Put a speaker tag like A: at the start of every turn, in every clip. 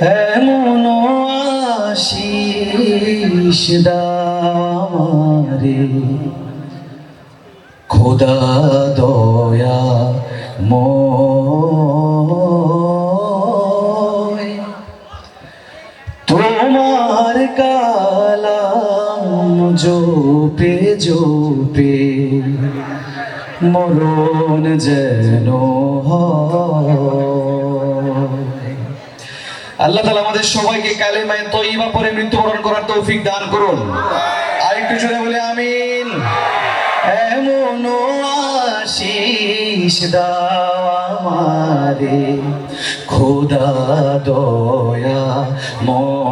A: এমন আশিস দামারে খোদা দয়া ময় তোমার কালাম জোপে জোপে মরণ যেন হয়। আল্লাহ তালা আমাদের সবাইকে কালেমায় তৈবা পরে মৃত্যুবরণ করার তৌফিক দান করুন। আরেকটু জোরে বলে আমিন। এমন আশিস দাও খোদা দয়া ময়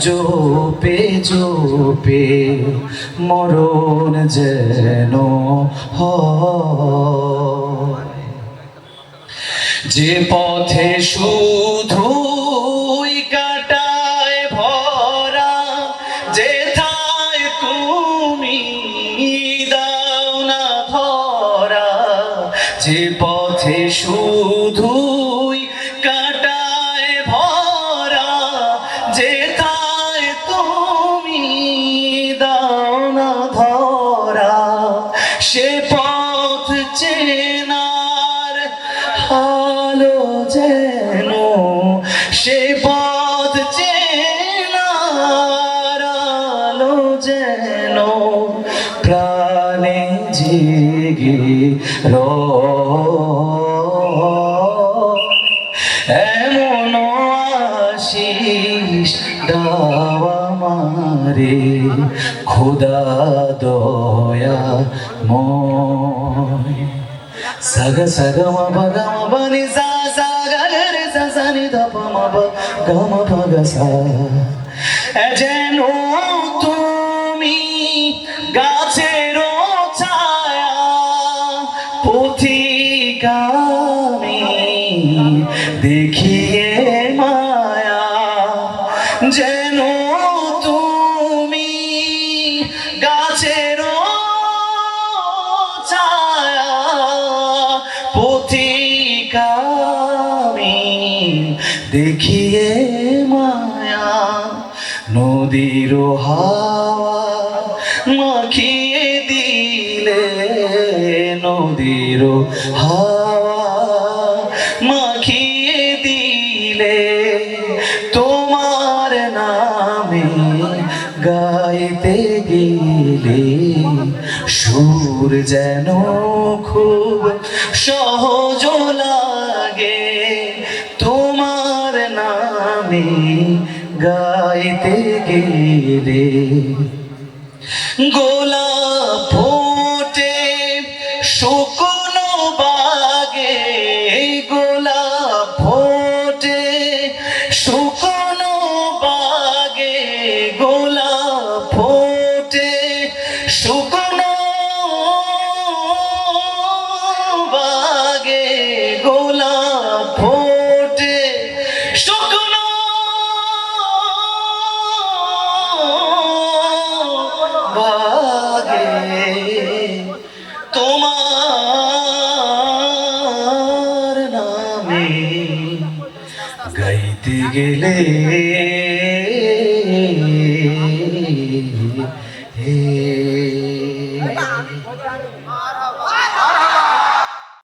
A: জোপে জোপে মরণ যেন যে পথে শুধুই কাটায় ভরা না ধরা, যে পথে কাটায় ভরা যেথায় রয়। এমন আশিস দাওয়া মারে খোদা দয়া ময় সগ সগ ম ভগ ম বনি সা সা গ গ রে সা নি ধ প ম প গ ম প গ সা যেন পথিকামি দেখিয়ে মায়া যেন তুমি গাছের ছায়া পথিকামি। দেখিয়ে মায়া নদীর হাওয়া মাখিয়ে দিলে নদীর হাওয়া মাখিয়ে দিলে তোমার নামে গাইতে গেলে সুর যেন খুব সহজ লাগে। তোমার নামে গাইতে গেলে গোলাপ গোলাপ ফোটে শুকনো বাগে গোলাপ ফোটে শুকনো বাগে। তোমার নামে গাইতে গেলে